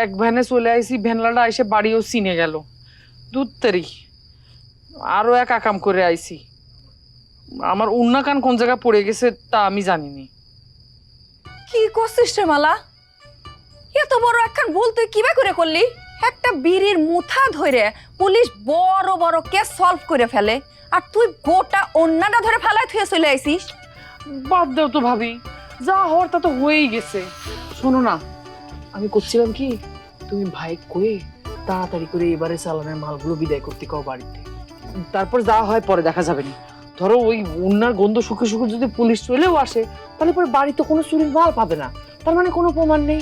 এক ভ্যানে চলে আইসি ভ্যানলাটা এসে বাড়িও চিনে গেল। দুধ তেরি। আরও এক আকাম করে আইসি আমার উন্না কান কোন জায়গায় পড়ে গেছে তা আমি জানিনি। কি করছিস রে মালা? এত বড় একখান ভুল তুই কিবা করে করলি? একটা বিড়ির মুথা ধরে পুলিশ বড় বড় কেস সলভ করে ফেলে আর তুই গোটা অন্যটা ধরে ফেলায় থুয়ে চলে আইসিস বাদ দাও তো ভাবি যা হওয়ার তা তো হয়েই গেছে। শোনো না আমি করছিলাম কি? তুমি ভাই কয়ে তাড়াতাড়ি করে এবারে সালামের মালগুলো বিদায় করতে কাও বাড়িতে। তারপর যা হয় পরে দেখা যাবে না। ধরো ওই উন্নার গন্ধ শুকে শুকে যদি পুলিশ চলেও আসে, তাহলে পরে বাড়িতে কোনো চুরির মাল পাবে না। তার মানে কোনো প্রমাণ নেই।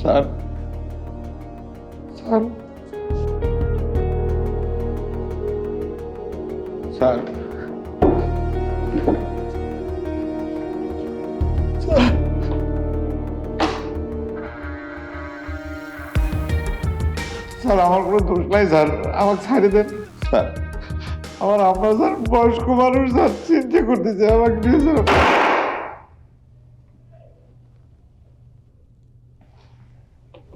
স্যার। স্যার। স্যার। স্যার, আমার কোনো দোষ নাই, স্যার। আমাকে ছাড়ে দেন, স্যার। আমার আপনার, স্যার, বয়স্ক মানুষ, স্যার, চিন্তা করতেছে, আমাকে নিয়ে, স্যার।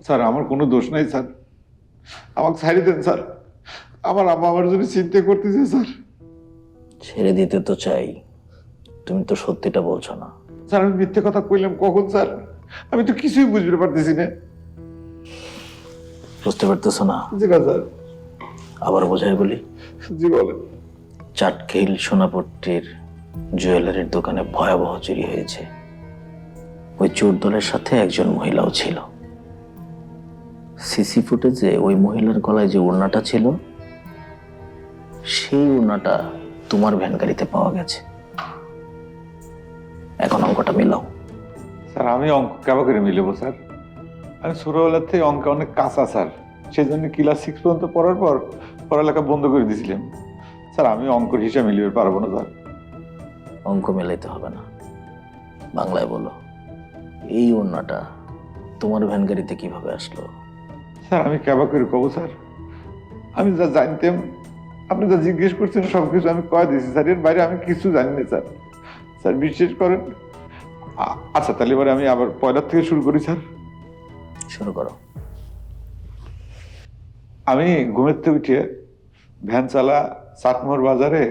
স্যার আমার কোনো দোষ নাই স্যার। আমাকে ছাড়ি দেন স্যার। আমার আম্মা আমার জন্য চিন্তা করতেছে স্যার। ছেড়ে দিতে তো চাই। তুমি তো সত্যিটা বলছো না। স্যার আমি মিথ্যে কথা কইলাম কখন স্যার? আমি তো কিছুই বুঝতে পারতেছি না। বুঝতে পারতেছো না? জি না স্যার। আবার বোঝাই বলি। জি বলেন। চাটখিল সোনাপট্টির জুয়েলারির দোকানে ভয়াবহ চুরি হয়েছে। ওই চোর দলের সাথে একজন মহিলাও ছিল। সিসি ফুটেজে ওই মহিলার গলায় যে ওড়নাটা ছিল সেই ওড়নাটা তোমার ভ্যান গাড়িতে পাওয়া গেছে। এখন অঙ্কটা মিলাও। স্যার আমি অঙ্ক কেমন করে মিলেবো স্যার? আমি ছোটবেলার থেকে অঙ্কে অনেক কাঁচা স্যার। সেই জন্য ক্লাস সিক্স পর্যন্ত পড়ার পর পড়ালেখা বন্ধ করে দিয়েছিলাম। স্যার আমি অঙ্কর হিসাব মিলিয়ে পারব না স্যার। অঙ্ক মেলাইতে হবে না। বাংলায় বলো এই ওড়নাটা তোমার ভ্যান গাড়িতে কীভাবে আসলো? স্যার আমি কেবা করে কব স্যার। আমি যা জানতাম আপনি যা জিজ্ঞেস করছেন সব কিছু আমি কয়ে দিয়েছি স্যার। এর বাইরে আমি কিছু জানি না স্যার। স্যার বিশ্বাস করেন আচ্ছা তাহলে এবারে আমি আবার পয়লার থেকে শুরু করি স্যার। শুরু করো। আমি ঘুমের থেকে উঠে ভ্যান চালা চাটমোহর বাজারে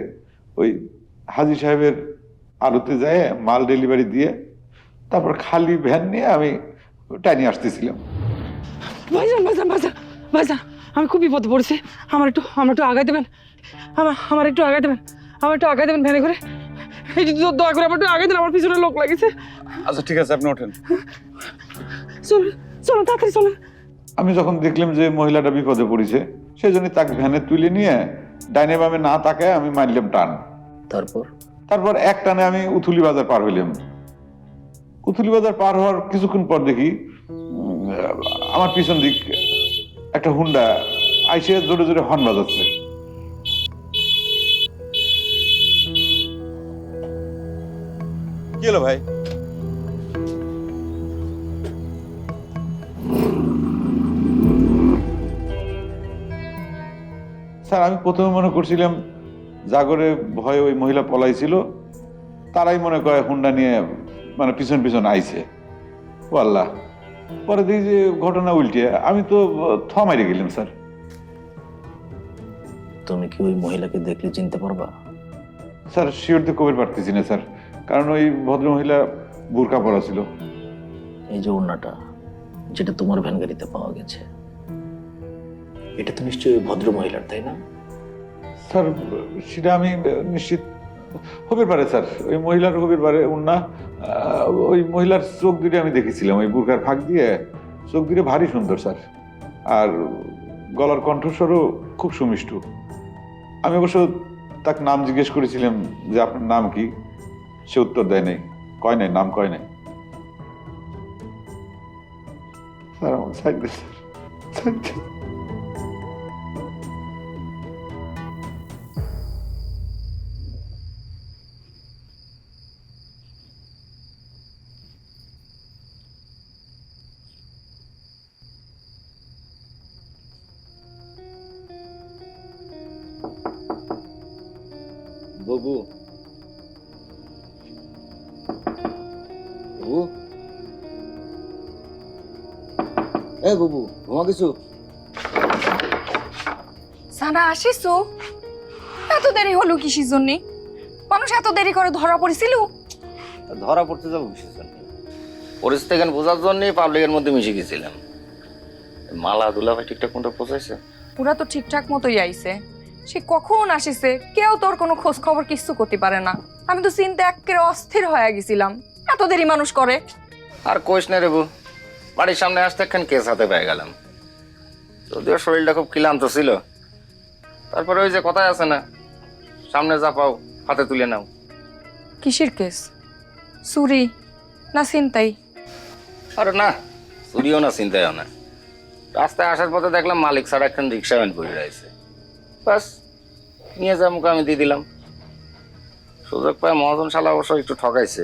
ওই হাজি সাহেবের আড়তে যায় মাল ডেলিভারি দিয়ে তারপর খালি ভ্যান নিয়ে আমি টাইনি আসতেছিলাম। ভাইজান ভাইজান ভাইজান ভাইজান আমি খুব বিপদে পড়েছি। আমার একটু আমার একটু আগাই দেবেন। আমার আমার একটু আগাই দেবেন। আমার একটু আগাই দেবেন ভ্যানে করে। এই যে দয়া করে আমার একটু আগাই দেন আমার পিছনে লোক লাগিছে। আচ্ছা ঠিক আছে আপনি ওঠেন। চলুন চলুন তাড়াতাড়ি চলুন। আমি যখন দেখলাম যে মহিলাটা বিপদে পড়েছে সেই জন্য তাকে ভ্যানে তুলে নিয়ে ডাইনে বামে না তাকায় আমি মারলাম টান। তারপর? তারপর এক টানে আমি উথুলি বাজার পার হইলাম। উথুলি বাজার পার হওয়ার কিছুক্ষণ পর দেখি আমার পিছন দিক একটা হুন্ডা আইসে জোরে জোরে হর্ন বাজাচ্ছে। কি হলো ভাই? স্যার আমি প্রথমে মনে করছিলাম জাগরে ভয়ে ওই মহিলা পলাইছিল তারাই মনে করে হুন্ডা নিয়ে মানে পিছন পিছন আইছে। ও আল্লাহ। পরে দেখি যে ঘটনা উল্টে। আমি তো থ মারি গেলাম স্যার। তুমি কি ওই মহিলাকে দেখলে চিনতে পারবা? স্যার শিওর তো কবির পারতেছি না স্যার। কারণ ওই ভদ্রমহিলা বোরকা পরা ছিল। এই যে ওড়নাটা যেটা তোমার ভ্যান গাড়িতে পাওয়া গেছে। এটা তো নিশ্চয়ই ভদ্র মহিলার তাই না? স্যার সেটা আমি নিশ্চিত হবির পারে স্যার। ওই মহিলার হবির পারে উন্না ওই মহিলার চোখ দুটো আমি দেখেছিলাম। ওই বুরকার ফাঁক দিয়ে চোখ দুটো ভারী সুন্দর, স্যার। আর গলার কণ্ঠস্বরও খুব সুমিষ্টু। আমি অবশ্য তাকে নাম জিজ্ঞেস করেছিলাম যে আপনার নাম কি? সে উত্তর দেয় নাই। কয় নাই? নাম কয় নাই? স্যার, আমার সাইড স্যার। ববু ববু এ ববু ঘুমা কিছু? সানা আসিসু এত দেরি হলো কিসের জন্য? মানুষ এত দেরি করে ধরা পড়েছিল? ধরা পড়তে যাব কিসের জন্য? পরিস্থিতি এখানে বোঝার জন্যই পাবলিকের মধ্যে মিশে গেছিলাম। মালা দুলাভাই ঠিকঠাক মতো পৌঁছাইছে? পুরা তো ঠিকঠাক মতোই আইছে। সে কখন আসিছে? কেউ তোর কোনো খোঁজ খবর কিচ্ছু করতে পারে না। আমি তো চিন্তা একেবারে অস্থির হয়ে গেছিলাম। এত দেরি মানুষ করে। আর কোষ না রেবু বাড়ির সামনে আসতে একখান কেস হাতে পেয়ে গেলাম। যদিও শরীরটা খুব ক্লান্ত ছিল। তারপরে ওই যে কথাই আছে না সামনে যা পাও হাতে তুলে নাও। কিসের কেস চুরি না চিন্তাই আরে না চুরিও না চিন্তাও না। রাস্তায় আসার পথে দেখলাম মালিক ছাড়া একখান রিক্সা ভ্যান পড়ে রয়েছে। বাস নিয়ে যা, মুখে আমি দিয়ে দিলাম। সুযোগ পায় মহাজন শালা অবশ্য একটু ঠকাইছে।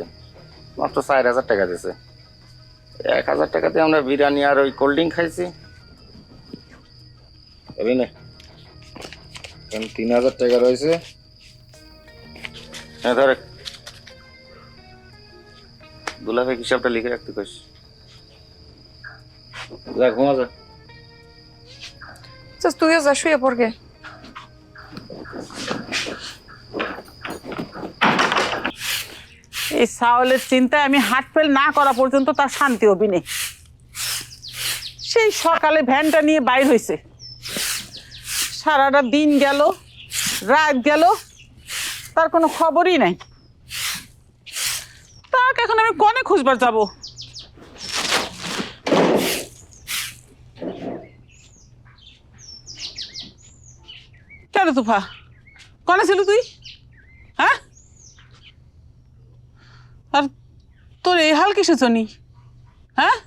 মাত্র চার হাজার টাকা দিয়েছে এক হাজার টাকাতে আমরা বিরিয়ানি আর ওই কোল্ড ড্রিঙ্ক খাইছি। না। তিন হাজার টাকা রয়েছে। হ্যাঁ ধরে। দুলাভে হিসাবটা লিখে রাখতে কইস? যা, ঘুমা যা। তুইও যা, শুয়ে পড়গে এই চাউলের চিন্তায় আমি হাট ফেল না করা পর্যন্ত তার শান্তি হবি নেই সেই সকালে ভ্যানটা নিয়ে বাইর হয়েছে সারাটা দিন গেল, রাত গেল, তার কোনো খবরই নাই। তাকে, এখন আমি কনে খুঁজবার যাব? কেন তুফা? কনে ছিল তুই? হ্যাঁ? আর তোর এই হাল কিসের জন্য? হ্যাঁ?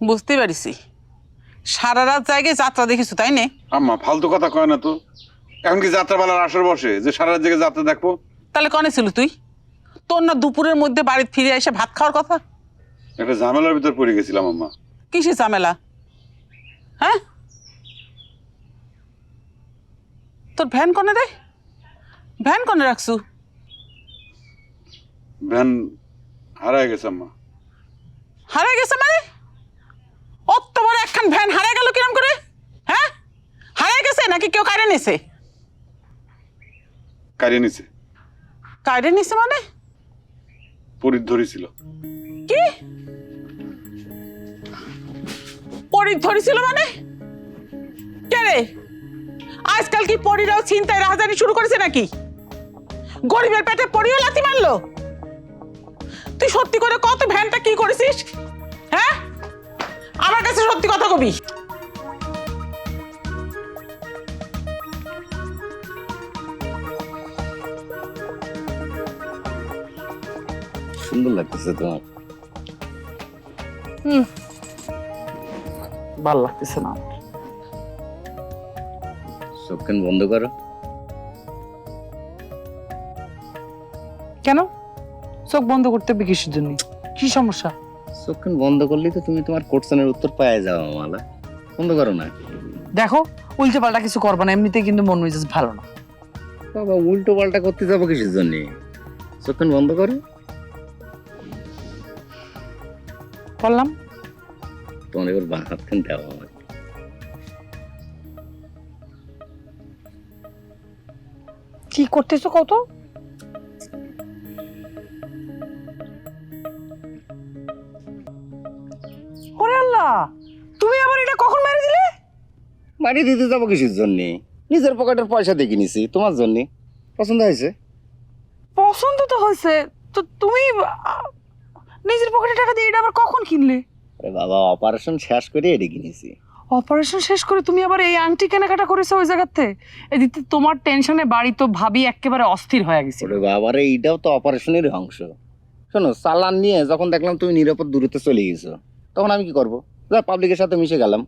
বুঝতে পারিছি সারা রাত জায়গায় যাত্রা দেখিস তাই নে? আম্মা ফালতু কথা কয় না তো। এখন কি যাত্রাপালার আসর বসে? যে সারা রাত জেগে যাত্রা দেখব। তাহলে কনে ছিল তুই? তোর না দুপুরের মধ্যে বাড়িতে ফিরে এসে ভাত খাওয়ার কথা? একটা ঝামেলার ভিতর পড়ে গেছিলাম আম্মা। কিসের ঝামেলা? হ্যাঁ? তোর ভ্যান কনে রে? ভ্যান কনে রাখছু? ভ্যান হারায় গেছে আম্মা। হারাই গেছে মানে? অত বড় একখান ভ্যান হারাই গেল কিরম করে? হ্যাঁ? হারাই গেছে নাকি কেউ কারে নিছে? কারিয়ে নিছে। কারে নিছে মানে? পরিধরি ছিল কি? পরি ধরেছিল মানে? কে রে আজকাল কি পরিরাও চিন্তায় রাজধানী শুরু করেছে নাকি? গরিবের পেটে পরিও লাথি মারলো? তুই সত্যি করে কত ভ্যানটা কি করেছিস? হ্যাঁ? আমার কাছে সত্যি কথা কবি। সুন্দর লাগতেছে তোমার। হুম। ভালো লাগতেছে না। চোখখান বন্ধ করো। কেন? চোখ বন্ধ করতে হবে কিসের জন্য? কি সমস্যা? চোখখান বন্ধ করলেই তো তুমি তোমার কোশ্চেনের উত্তর পাওয়া যাও মালা। বন্ধ করো না। দেখো উল্টে পাল্টা কিছু করবা না এমনিতে কিন্তু মন মেজাজ ভালো না। বাবা উল্টো পাল্টা করতে যাব কিসের জন্য? চোখখান বন্ধ করো। বললাম তোমার এবার বাঁ হাতখান দেওয়া আমার কি করতেছো কত? তুমি আবার এটা কখন মেরে দিলে? বাড়ি দিতে যাব কিসের জন্য? নিজের পকেটের পয়সা দেখে নিছি তোমার জন্য। পছন্দ হয়েছে? পছন্দ তো হয়েছে তো তুমি নিজের পকেটে টাকা দিয়ে এটা আবার কখন কিনলে? আরে বাবা অপারেশন শেষ করে এটি কিনেছি। অপারেশন শেষ করে তুমি আবার এই আংটি কেনাকাটা করেছ ওই জায়গাতে? এদিকে তোমার টেনশনে বাড়ি তো ভাবি একেবারে অস্থির হয়ে গেছে। ওরে বাবারে এইটাও তো অপারেশনের অংশ। শোনো চালান নিয়ে যখন দেখলাম তুমি নিরাপদ দূরত্বে চলে গেছো তখন আমি কি করব? যা পাবলিকের সাথে মিশে গেলাম।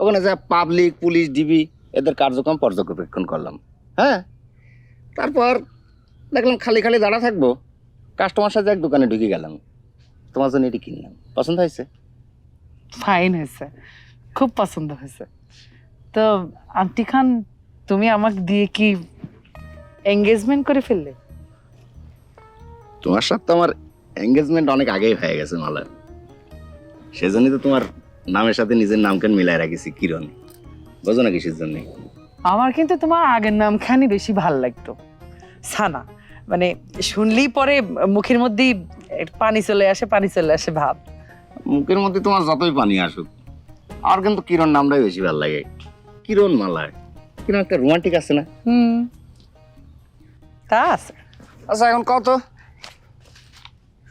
ওখানে যা পাবলিক পুলিশ ডিবি এদের কার্যক্রম পর্যবেক্ষণ করলাম। হ্যাঁ? তারপর দেখলাম খালি খালি দাঁড়া থাকব। কাস্টমার সাথে এক দোকানে ঢুকে গেলাম। তোমার জন্য এটি কিনলাম। পছন্দ হয়েছে? ফাইন হয়েছে। খুব পছন্দ হয়েছে। তো আন্টি খান তুমি আমাকে দিয়ে কি এঙ্গেজমেন্ট করে ফেললে? তোমার সাথে তো আমার এঙ্গেজমেন্ট অনেক আগেই হয়ে গেছে মালা সেজন্যই তো তোমার নামের সাথে নিজের নামখান মিলাই রাখিছি কিরণ। বোঝো না কিসের জন্য আমার কিন্তু তোমার আগের নাম খানি বেশি ভালো লাগতো। সানা মানে শুনলেই পরে মুখের মধ্যেই একটু পানি চলে আসে পানি চলে আসে ভাব। মুখের মধ্যে তোমার যতই পানি আসুক আর কিন্তু কিরণ নামটাই বেশি ভালো লাগে। কিরণ মালায় কিরণ একটা রোমান্টিক আছে না? হুম। তা আছে। আচ্ছা এখন কত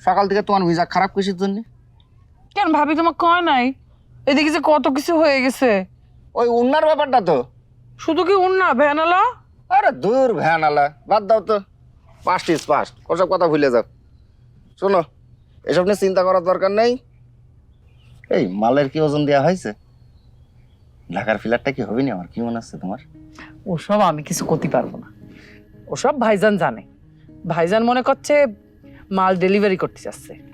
সকাল থেকে তোমার মিজাজ খারাপ কিসের জন্য? কেন ভাবি তোমার কয় নাই? এদিকে যে কত কিছু হয়ে গেছে। ওই উন্নার ব্যাপারটা তো। শুধু কি উন্না ভ্যানালা? আরে দূর ভ্যান আলা বাদ দাও তো। পাস্ট ইজ পাস্ট ওসব কথা ভুলে যাও। শোনো এসব নিয়ে চিন্তা করার দরকার নেই। এই মালের কি ওজন দেওয়া হয়েছে? ঢাকার ফিলারটা কি হবে না আমার? কি মনে আছে তোমার? ওসব আমি কিছু করতে পারব না। ওসব ভাইজান জানে। ভাইজান মনে করছে মাল ডেলিভারি করতে যাচ্ছে।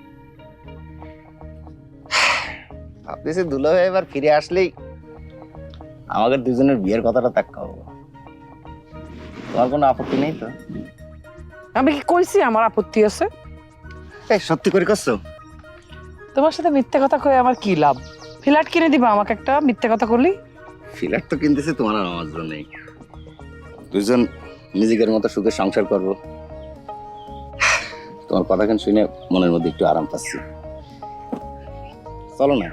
ভাবতেছি দুলো ভাই এবার ফিরে আসলেই আমাদের দুজনের বিয়ের কথাটা তাক খাব তোমার কোনো আপত্তি নেই তো? আমি কি কইছি আমার আপত্তি আছে? এই সত্যি করে করছ তোমার সাথে মিথ্যে কথা কয়ে আমার কি লাভ? ফ্ল্যাট কিনে দিবা আমাকে একটা মিথ্যে কথা করলি ফিলার তো কিনতেছি তোমার আর আমার জন্যই দুজন নিজেদের মতো সুখে সংসার করব। তোমার কথা কেন শুনে মনের মধ্যে একটু আরাম পাচ্ছি। চলো না।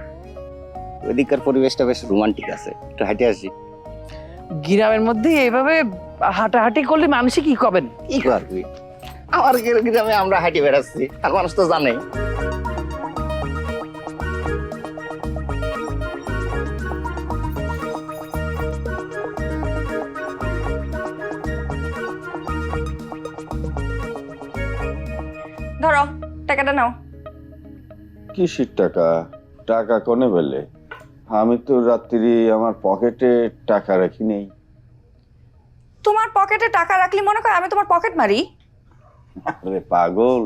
ওইদিককার পরিবেশটা বেশ রোমান্টিক আছে। একটু হাঁটে আসি। গ্রামের মধ্যে এইভাবে হাঁটাহাঁটি করলে মানুষই কি করবেন? কি করবি? আমার গ্রামে আমরা হাঁটি বেড়াচ্ছি আর মানুষ তো জানে। ধরো টাকাটা নাও। কিসের টাকা? টাকা কোনে পেলে? আমি তো রাত্রি আমার পকেটে টাকা রাখি নেই। তোমার পকেটে টাকা রাখলে মনে করো আমি তোমার পকেট মারি? আরে পাগল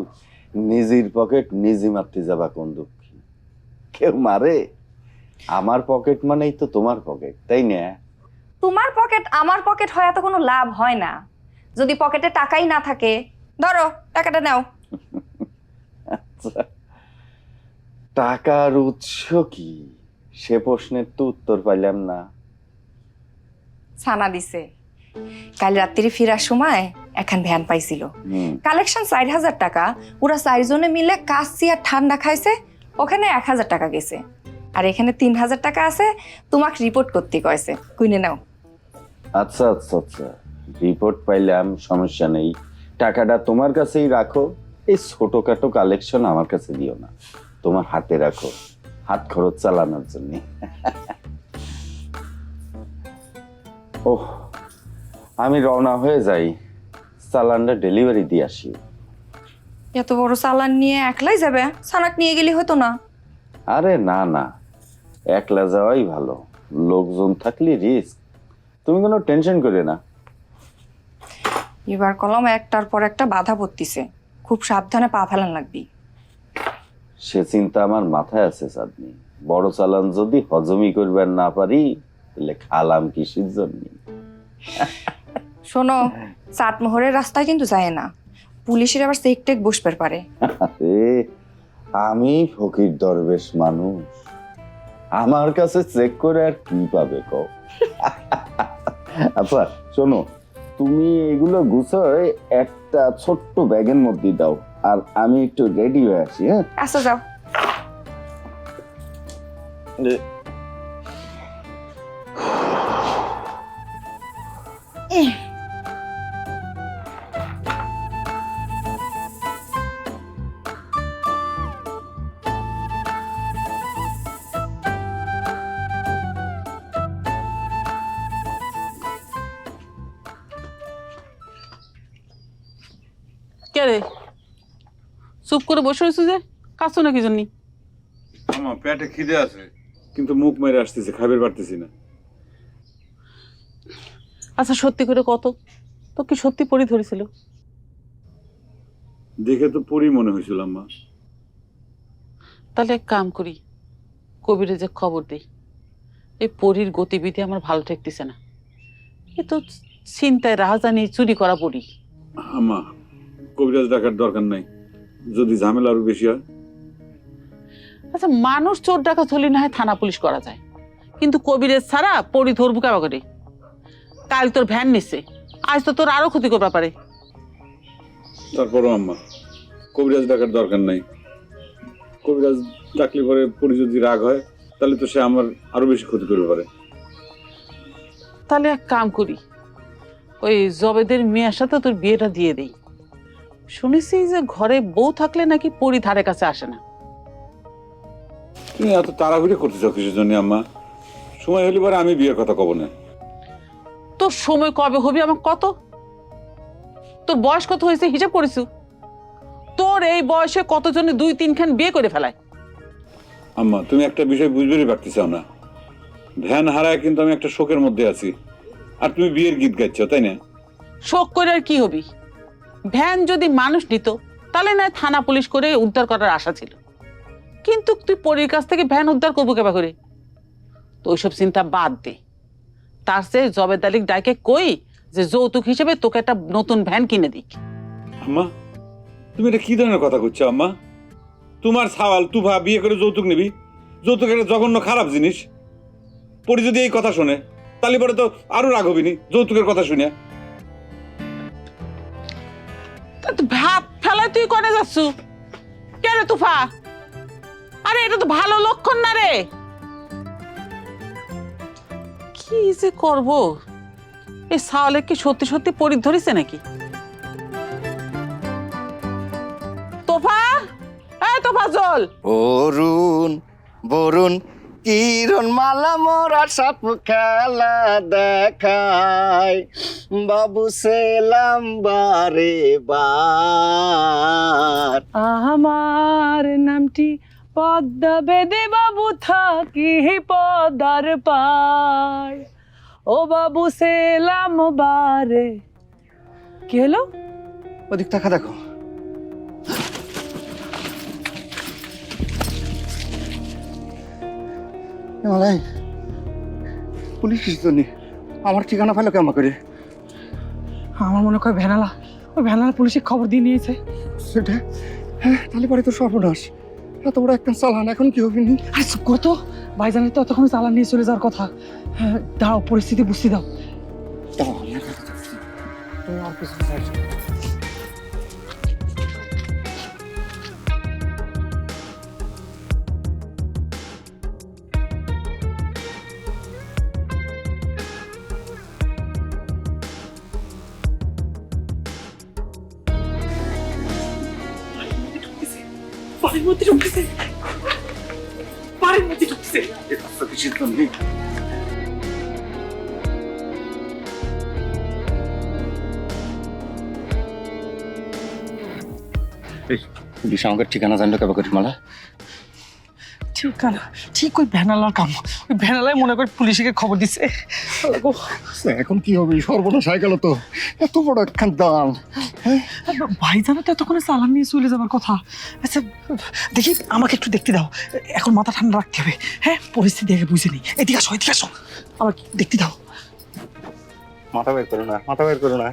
নিজের পকেট নিজে মারতে যাবা কোন দুঃখী? কেউ মারে? আমার পকেট মানেই তো তোমার পকেট তাই না? তোমার পকেট আমার পকেট হয় এত কোনো লাভ হয় না। যদি পকেটে টাকাই না থাকে ধরো টাকাটা নাও। আচ্ছা। টাকার উৎস কি? সে প্রশ্নের তো উত্তর পাইলাম না। ছানা দিছে। কাল রাত্রি ফেরার সময় এখন ভ্যান পাইছিল। কালেকশন চার হাজার টাকা ওরা চারজনে মিলে কাশি আর ঠান্ডা খাইছে ওখানে এক হাজার টাকা গেছে। আর এখানে তিন হাজার টাকা আছে তোমাকে রিপোর্ট করতে কয়েছে কুইনে নাও। আচ্ছা আচ্ছা আচ্ছা। রিপোর্ট পাইলাম সমস্যা নেই। টাকাটা তোমার কাছেই রাখো এই ছোটখাটো কালেকশন আমার কাছে দিও না। তোমার হাতে রাখো। হাত খরচ চালানোর জন্য। ওহ আমি রওনা হয়ে যাই। চালানটা ডেলিভারি দিয়ে আসি। এত বড় চালান নিয়ে একলাই যাবে? সানাক নিয়ে গেলে হতো না। আরে না না। একলা যাওয়াই ভালো। লোকজন থাকলে রিস্ক তুমি কোনো টেনশন করে না। এবার কলম একটার পর একটা বাধা পড়তিছে। খুব সাবধানে পা ফেলান লাগবি সে চিন্তা আমার মাথায় আছে চাঁদনি বড় চালান যদি হজমি করবার না পারি তাহলে খালাম কিসের জন্য? শোনো চাটমোহরের রাস্তায় কিন্তু যায় না। পুলিশের আবার চেক টেক বসবার পারে। আমি ফকির দরবেশ মানুষ। আমার কাছে চেক করে আর কি পাবে কও? আচ্ছা শোনো তুমি এগুলো গুছোয় একটা ছোট্ট ব্যাগের মধ্যে দাও। আর আমি একটু রেডি হয়ে আসি হ্যাঁ? আচ্ছা যাও। কে রে? চুপ করে বসে রয়েছে যে? কাছো না কি জন্যি? আমার পেটে খিদে আছে কিন্তু মুখ মেরে আসতেছে খাবার পারতেছি না। আচ্ছা সত্যি করে কত? তো কি সত্যি পরি ধরেছিল? দেখে তো পরি মনে হয়েছিল আম্মা। তাহলে এক কাম করি কবিরে যে খবর দিই এই পরীর গতিবিধি আমার ভালো ঠেকতেছে না। এ তো চিন্তায় রাহাজানি চুরি করা পড়ি আমা কবিরাজ ডাকার দরকার নাই। যদি ঝামেলা আরও বেশি হয়? আচ্ছা মানুষ চোর ডাকাত হলে না হয় থানা পুলিশ করা যায়। কিন্তু কবিরের ছাড়া পরি ধরবো কেবা করে? কাল তোর ভ্যান নিচ্ছে আজ তো তোর আরও ক্ষতি করবা পারে তারপরও আম্মা কবিরাজ ডাকার দরকার নাই। কবিরাজ ডাকলে পরে পরি যদি রাগ হয় তাহলে তো সে আমার আরও বেশি ক্ষতি করতে পারে। তাহলে এক কাম করি ওই জবেদের মেয়ের সাথে তোর বিয়েটা দিয়ে দেই। শুনেছি যে ঘরে বউ থাকলে নাকি পরি ধারে কাছে আসে না। তুমি এত তাড়াহুড়ি করতেছ কিসের জন্য আম্মা? সময় হলে পরে আমি বিয়ের কথা কব না। তোর সময় কবে হবি আমার কত? তোর বয়স কত হয়েছে হিসাব করেছু? তোর এই বয়সে কতজনে দুই তিনখান বিয়ে করে ফেলায়? আম্মা তুমি একটা বিষয় বুঝবেই পারতেছ না। ধ্যান হারায় কিন্তু আমি একটা শোকের মধ্যে আছি। আর তুমি বিয়ের গীত গাইছ তাই না? শোক করে আর কি হবি? ভ্যান যদি মানুষ নিত, তাহলে না থানা পুলিশ করে উদ্ধার করার আশা ছিল। কিন্তু তুই পরীর কাছ থেকে ভ্যান উদ্ধার করব কেবা করে? তো ওইসব চিন্তা বাদ দে। তার সে জবেদ আলিক ডাকে কই যে যৌতুক হিসেবে তোকে একটা নতুন ভ্যান কিনে দিক? আম্মা, তুমি এটা কি ধরনের কথা করছ আম্মা? তোমার সাওয়াল তুফা বিয়ে করে যৌতুক নিবি? যৌতুক একটা জঘন্য খারাপ জিনিস। পরি যদি এই কথা শোনে, তাহলে পরে তো আরও রাগ হবিনি যৌতুকের কথা শুনে তা তুই তুই করে যাচ্ছ? কে রে তুফা? আরে, এটা তো ভালো লক্ষণ না রে। কি যে করব? এই সাওয়ালে কি সত্যি সত্যি পরিধ ধরেছে নাকি? তোফা? এই তোফা জল বরুণ বরুণ কিরণ মালা মোরা সাপ খেলা দেখায়। বাবু সেলাম বারে বার। আমার নামটি পদ্মা বেদে বাবু থাকি পদার পায়। ও বাবু সেলাম বারে। কি হলো? ওদিক টাকা দেখো। মালাই পুলিশ নেই আমার ঠিকানা ফেলো কেমন করে? আমার মনে হয় ভ্যানালা ওই ভ্যানালা পুলিশে খবর দিয়ে নিয়েছে। সেটা? হ্যাঁ তাহলে পরে তো সর্বনাশ। এত বড় একটা চালান এখন কি হবে নি? আরে চুপ কর তো। ভাইজানের তো এতক্ষণ চালান নিয়ে চলে যাওয়ার কথা। হ্যাঁ, দাও পরিস্থিতি বুঝতে দাও। দাও, আর কিছু মধ্যে ঢুকতেছে। বাড়ির মধ্যে ঢুকতেছে। কিছুর জন্যই। পুলিশ আমাকে ঠিকানা জানলো কেবা করে মালা? ঠিক না ঠিক ওই ভ্যানালার কাম। ওই ভ্যানালায় মনে করে পুলিশকে খবর দিচ্ছে গো, এখন কি হবে? সর্বনাশ হয়ে গেল তো। এত বড় একখান দান ভাইজানের তো এতক্ষণে চালান নিয়ে চলে যাবার কথা। আচ্ছা দেখি আমাকে একটু দেখতে দাও। এখন মাথা ঠান্ডা রাখতে হবে। হ্যাঁ পরিস্থিতি আগে বুঝে নিই। এদিকে আসো এদিকে আসো। আমাকে দেখতে দাও। মাথা বের করো না, মাথা বের করো না।